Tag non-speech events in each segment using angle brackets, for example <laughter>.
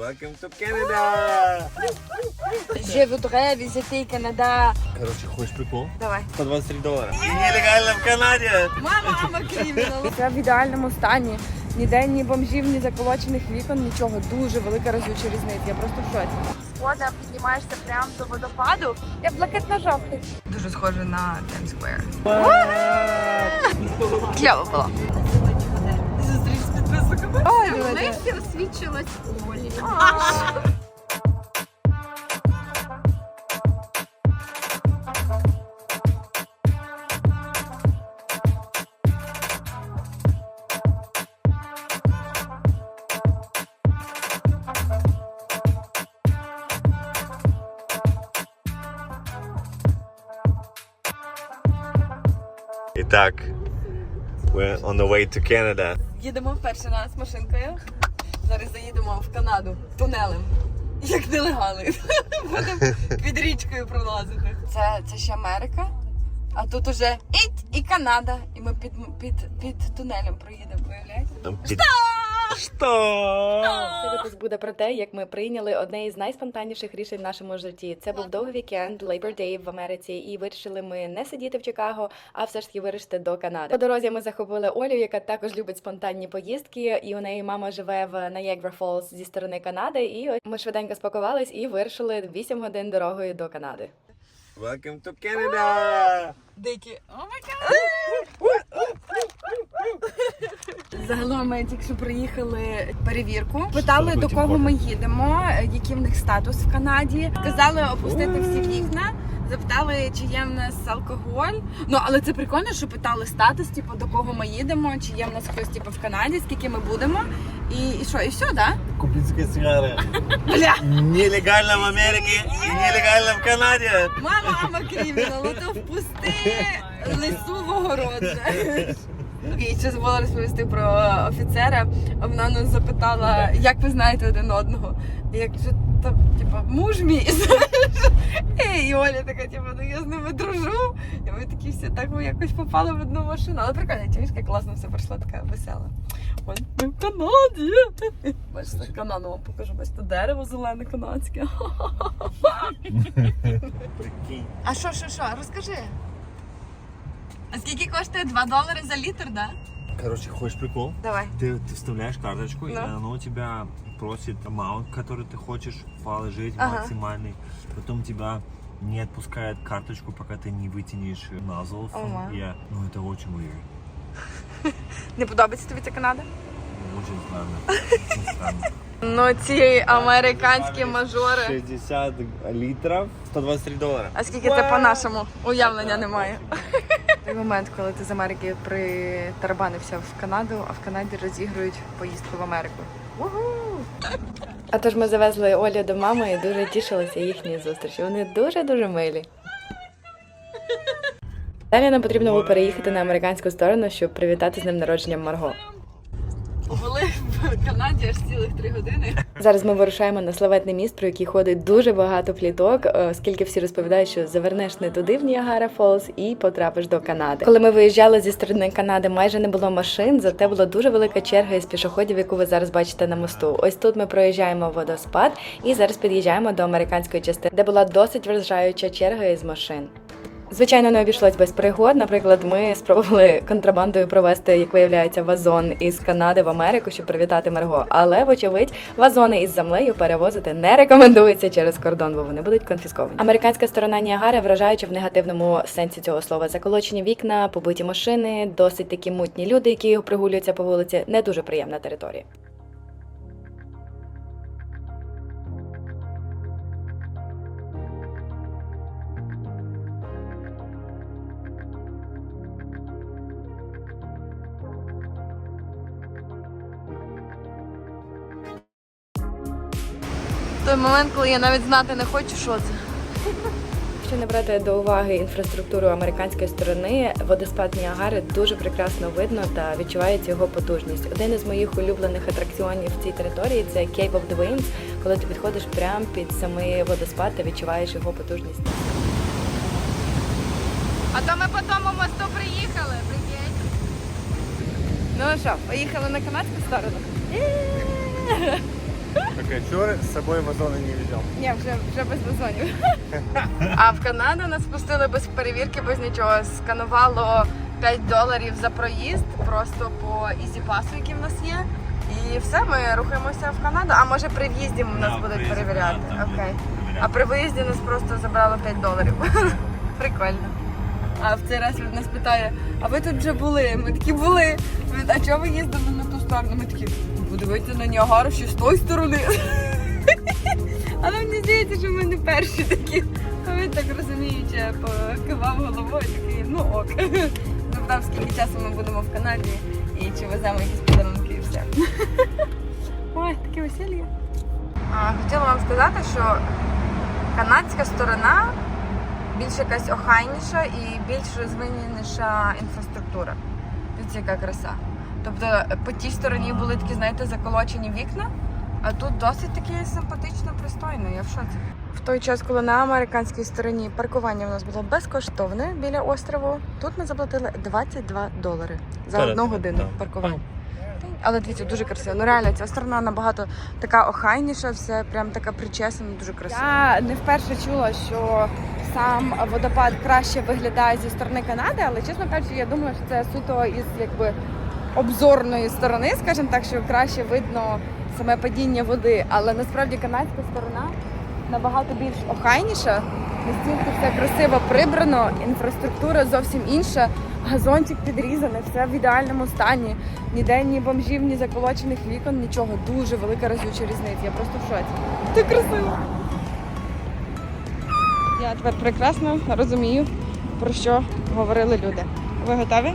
Welcome to Canada! Je voudrais visiter Canada. Короче, хочешь прикол? Давай. 123 доллара. И нелегально в Канаде! Мама кримінал. Це в ідеальному стані. Ніде ні бомжів, ні заколочених вікон, нічого. Дуже велика разюча різниця. Я просто в шоці. Схода, піднімаєшся прямо до водопаду. Я блакитно-жовтий. Дуже схоже на Times Square. Кльово було. Зустріч з підписниками. Ми всі освідчилась Олі. Итак, we're on the way to Canada. Їдемо вперше раз машинкою. Зараз заїдемо в Канаду тунелем. Як нелегали. <laughs> Будемо під річкою пролазити. Це, це ще Америка. А тут уже і Канада. І ми під, під, під тунелем проїдемо, виявляєте? Там Что? Цей випуск буде про те, як ми прийняли одне із найспонтанніших рішень в нашому житті. Це був довгий вікенд, Labor Day в Америці, і вирішили ми не сидіти в Чикаго, а все ж таки вирішити до Канади. По дорозі ми захопили Олю, яка також любить спонтанні поїздки, і у неї мама живе в Niagara Falls зі сторони Канади. І ми швиденько спакувались і вирішили 8 годин дорогою до Канади. Welcome to Canada! Дикі. О май Загалом ми тільки що приїхали перевірку. Питали до кого ми їдемо, який в них статус в Канаді. Сказали опустити всі вікна. Запитали, чи є в нас алкоголь. Ну але це прикольно, що питали статус, типу до кого ми їдемо, чи є в нас хтось типу в Канаді, скільки ми будемо. І, і що, і все, да? Кубинская сигара. Бля, Нелегально в Америке и нелегально в Канаде. мама, мама кримінал, то впусти лису в огород. знаєш. І ще забула розповісти про офіцера. Вона нас запитала, як ви знаєте один одного. І Я кажу, та типа муж мій. <laughs> знаєш. І Оля така, типу, ну я з ними дружу. І ми такі всі так ми якось попали в одну машину. Але прикольно, як класно все пройшло, така весела. Ой, ми в Канаді. Бачите, Канаду вам покажу. Бачите, дерево зелене канадське. Прикинь. А що, що, що? Розкажи. А скільки коштує 2 долари за літр, да? Короче, хочешь прикол? Давай. Ты, ты вставляешь карточку, и Ну. оно у тебя просит амаунт, который ты хочешь положить Ага. максимальный. Потом тебя не отпускает карточку, пока ты не вытянешь nozzle. О, ма. Yeah. Ну, это очень weird. <laughs> Не подобається тобі ця Канада? Очень странно. Очень <laughs> странно. Ну, ці американські мажори. 60 литров, 123 доллара. А скільки це по-нашому? Уявлення немає. <laughs> Той момент, коли ти з Америки притарабанився в Канаду, а в Канаді розігрують поїздку в Америку. А тож ми завезли Олю до мами і дуже тішилися їхній зустрічі. Вони дуже дуже милі. Далі нам потрібно було переїхати на американську сторону, щоб привітати з ним народженням Марго. Були в Канаді аж цілих три години. Зараз ми вирушаємо на славетний міст, про який ходить дуже багато пліток, е, оскільки всі розповідають, що завернеш не туди в Ніагара Фолз і потрапиш до Канади. Коли ми виїжджали зі сторони Канади, майже не було машин, зате була дуже велика черга із пішоходів, яку ви зараз бачите на мосту. Ось тут ми проїжджаємо водоспад і зараз під'їжджаємо до американської частини, де була досить вражаюча черга із машин. Звичайно, не обійшлось без пригод. Наприклад, ми спробували контрабандою провести, як виявляється, вазон із Канади в Америку, щоб привітати Марго. Але, вочевидь, вазони із землею перевозити не рекомендується через кордон, бо вони будуть конфісковані. Американська сторона Ніагари вражаюча в негативному сенсі цього слова. Заколочені вікна, побиті машини, досить такі мутні люди, які прогулюються по вулиці. Не дуже приємна територія. Той момент, коли я навіть знати не хочу, що це. Якщо не брати до уваги інфраструктуру американської сторони, водоспад Ніагари дуже прекрасно видно та відчувається його потужність. Один із моїх улюблених атракціонів в цій території це Cape of the Winds, коли ти підходиш прямо під самий водоспад та відчуваєш його потужність. А то ми по тому мосту приїхали, прикинь. Ну що, поїхали на канадську сторону? <laughs> Окей, чури, з собою вазони не веземо. Ні, вже, вже без вазонів. <laughs> А в Канаду нас пустили без перевірки, без нічого. Сканувало 5 доларів за проїзд, просто по ізі-пасу, який в нас є. І все, ми рухаємося в Канаду. А може при в'їзді нас Да, будуть перевіряти? да, там Окей. будуть перевіряти. А при виїзді нас просто забрало 5 доларів. <laughs> Прикольно. А в цей раз він нас питає, а ви тут вже були? Ми такі були. А чого ви їздили на ту сторону? Ми такі, подивіться на Ніагару ще з тої сторони. <laughs> Але мені здається, що ми не перші такі. А він так розуміючи, покивав головою, такий, ну ок. <laughs> Запитав, скільки часу ми будемо в Канаді і чи веземо якісь подарунки і все. <laughs> Ой, таке весілля. Хотіла вам сказати, що канадська сторона більш якась охайніша і більш розвиненіша інфраструктура. Дивіться, яка краса. Тобто по тій стороні були такі, знаєте, заколочені вікна, а тут досить таки симпатично, пристойно. Я в шоці. В той час, коли на американській стороні паркування у нас було безкоштовне біля острову, тут ми заплатили 22 долари за Та, одну годину паркування. Але дивіться, дуже красиво. Ну реально, ця сторона набагато така охайніша, все прям така причесана, дуже красиво. Я не вперше чула, що сам водопад краще виглядає зі сторони Канади, але чесно кажучи, я думаю, що це суто із якби обзорної сторони, скажімо так, що краще видно саме падіння води. Але насправді канадська сторона набагато більш охайніша, настільки все красиво прибрано, інфраструктура зовсім інша. Газончик підрізаний, все в ідеальному стані. Ніде ні бомжів, ні заколочених вікон, нічого. Дуже велика разюча різниця. Я просто в шоці. Це красиво. Я тепер прекрасно розумію, про що говорили люди. Ви готові?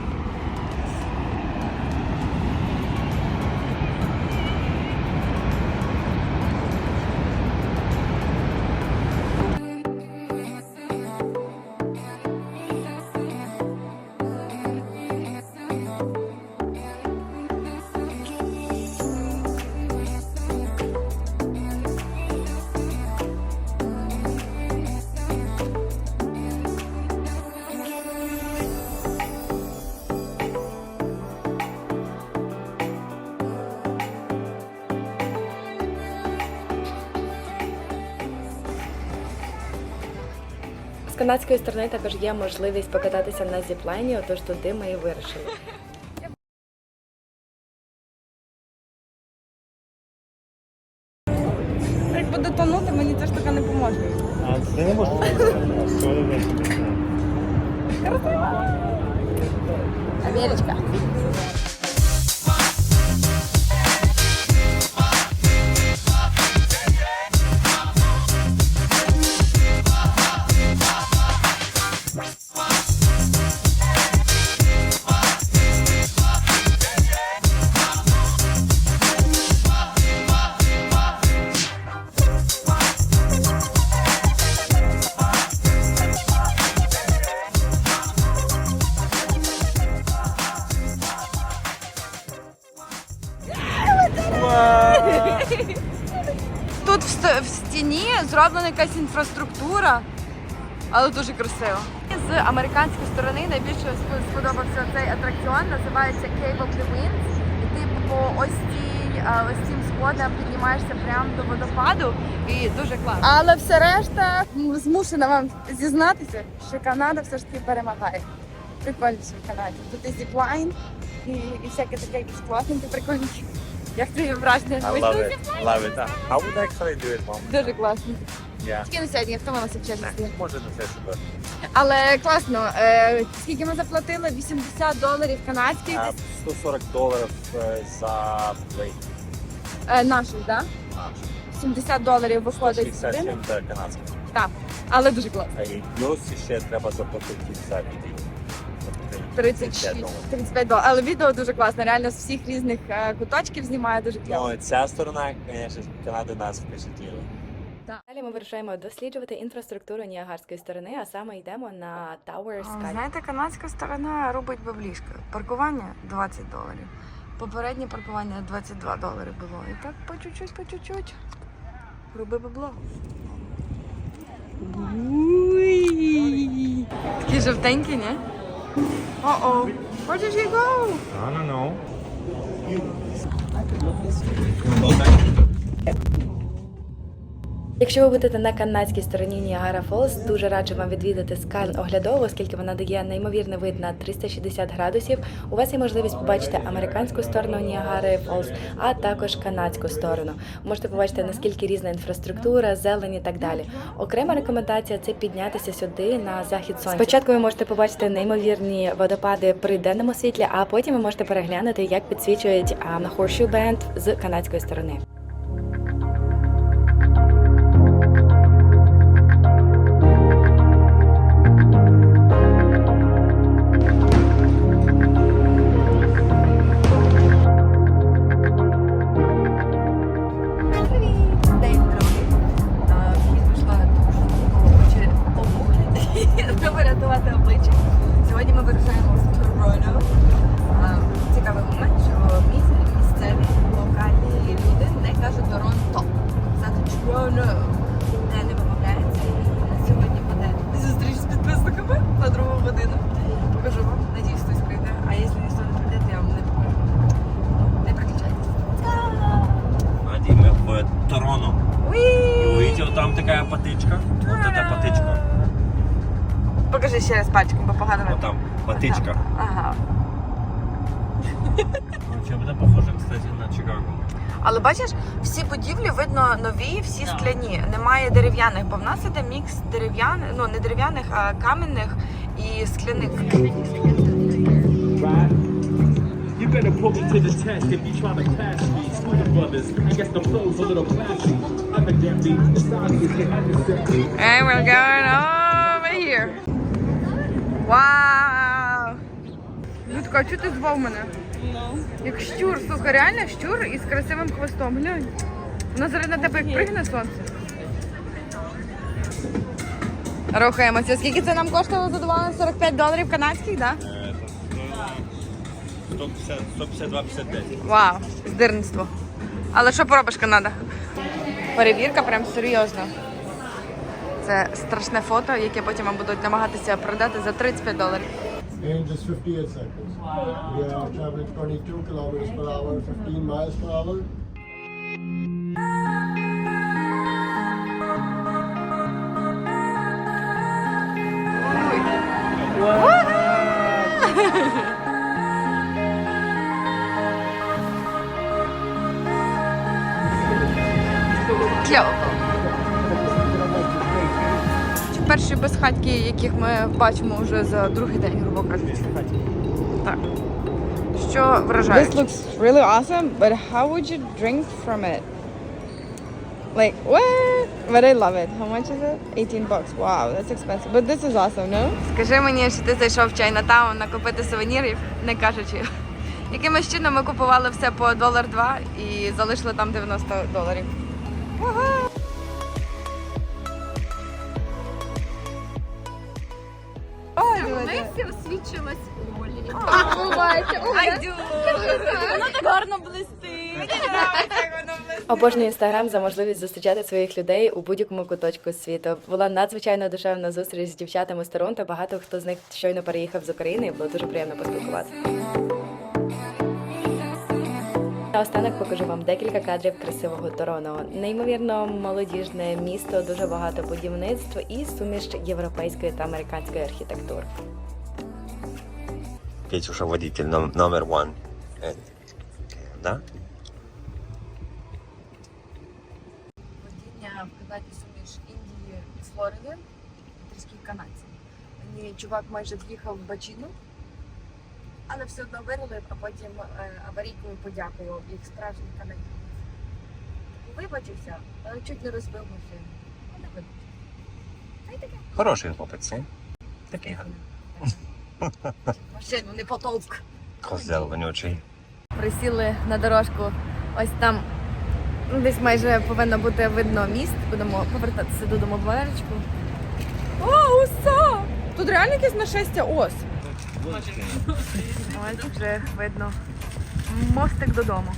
З канадської сторони також є можливість покататися на зіплайні, отож туди ми і вирішили. Тут в, в стіні зроблена якась інфраструктура, але дуже красиво. З американської сторони найбільше сп- сподобався цей атракціон, називається Cave of the Winds. І ти по ось цій е, ось цим сходам піднімаєшся прямо до водопаду і дуже класно. Але все решта м, змушена вам зізнатися, що Канада все ж таки перемагає. Прикольніше в Канаді. Тут і зіплайн, і, і всяке таке якісь класненьке, прикольненьке. Як твої враження? I love it. Love it. I would actually do it, mom. Дуже класно. Yeah. Тільки не сьогодні, втомилася в чесності. Може на це себе. Але класно. Е, скільки ми заплатили? 80 доларів канадських А, 140 доларів е, за плей. е, наших, да? 70 доларів виходить 60 сюди. чим. Так, але дуже класно. А і плюс ще треба заплатити за відео. 36, доларів. 35 доларів. Але відео дуже класне. Реально з всіх різних е, куточків знімає дуже класно. Ну, ця сторона, звісно, Канади нас впечатлила. Далі ми вирушаємо досліджувати інфраструктуру Ніагарської сторони, а саме йдемо на Tower Sky. Знаєте, канадська сторона робить баблішка. Паркування 20 доларів. Попереднє паркування 22 долари було. І так по чуть-чуть, по чуть-чуть. Роби бабло. Такі жовтенькі, не? Uh-oh. Where did he go? I don't know. I could look this. Якщо ви будете на канадській стороні Ніагара Фолз, дуже раджу вам відвідати скан оглядово, оскільки вона дає неймовірний вид на 360 градусів. У вас є можливість побачити американську сторону Ніагари Фолз, а також канадську сторону. Можете побачити наскільки різна інфраструктура, зелень і так далі. Окрема рекомендація це піднятися сюди на захід сонця. Спочатку ви можете побачити неймовірні водопади при денному світлі, а потім ви можете переглянути, як підсвічують на Horseshoe Bend з канадської сторони. Патичка. Вот эта патичка. Покажи ще раз пальчиком, бо погано Вот там патичка. Ага. Чем это похоже, кстати, на Чикаго? Але бачиш, всі будівлі видно нові, всі скляні. Немає дерев'яних, бо в нас іде мікс дерев'яних, ну не дерев'яних, а кам'яних і скляних. You better put me to the test if you tryna catch me. Scooter brothers, I guess the flow's a little flashy. And we're going over here. Вау! Людка, а чого ти звав мене? Як щур, слухай, реально щур із красивим хвостом. Глянь. Воно зараз на тебе як пригне сонце. Рухаємося. Скільки це нам коштувало задоволення? 45 доларів канадських, так? Да? 152-55. Вау, здирництво. Але що поробиш, Канада? Перевірка прям серйозно. Це страшне фото, яке потім вам будуть намагатися продати за 35 доларів. in just 58 seconds. We are traveling 22 kilometers per hour, 15 miles per hour. Кльово. Перші безхатьки, яких ми бачимо вже за другий день, грубо кажучи. Так. Що вражає? This looks really awesome, but how would you drink from it? Like, what? But I love it. How much is it? 18 bucks. Wow, that's expensive. But this is awesome, no? Скажи мені, що ти зайшов в Чайнатаун накупити сувенірів, не кажучи. Якимось чином ми купували все по долар два і залишили там 90 доларів. Всі освічилась Олі. Обожнюю інстаграм за можливість зустрічати своїх людей у будь-якому куточку світу. Була надзвичайно душевна зустріч з дівчатами з Торонто. Багато хто з них щойно переїхав з України. і Було дуже приємно поспілкуватися. Наостанок покажу вам декілька кадрів красивого Торонто. Неймовірно молодіжне місто, дуже багато будівництв і суміш європейської та американської архітектури. Петюша водитель ном- номер one. Э, Да? Водіння в Канаді суміш Індії і Флориди, трішки канадці. Мені чувак майже в'їхав в бачину, але все одно вирулив, а потім е, аварійкою подякував, як справжній канадієць. Вибачився, але чуть не розбив машину. Ну, не вибачився. Таке. Хороший хлопець? Такий гарний. <laughs> Машину не потовк. Козел вонючий. Присіли на дорожку. Ось там ну, десь майже повинно бути видно міст. Будемо повертатися додому в Валерочку. О, уса! Тут реально якесь нашестя ос. Ось вже видно мостик додому.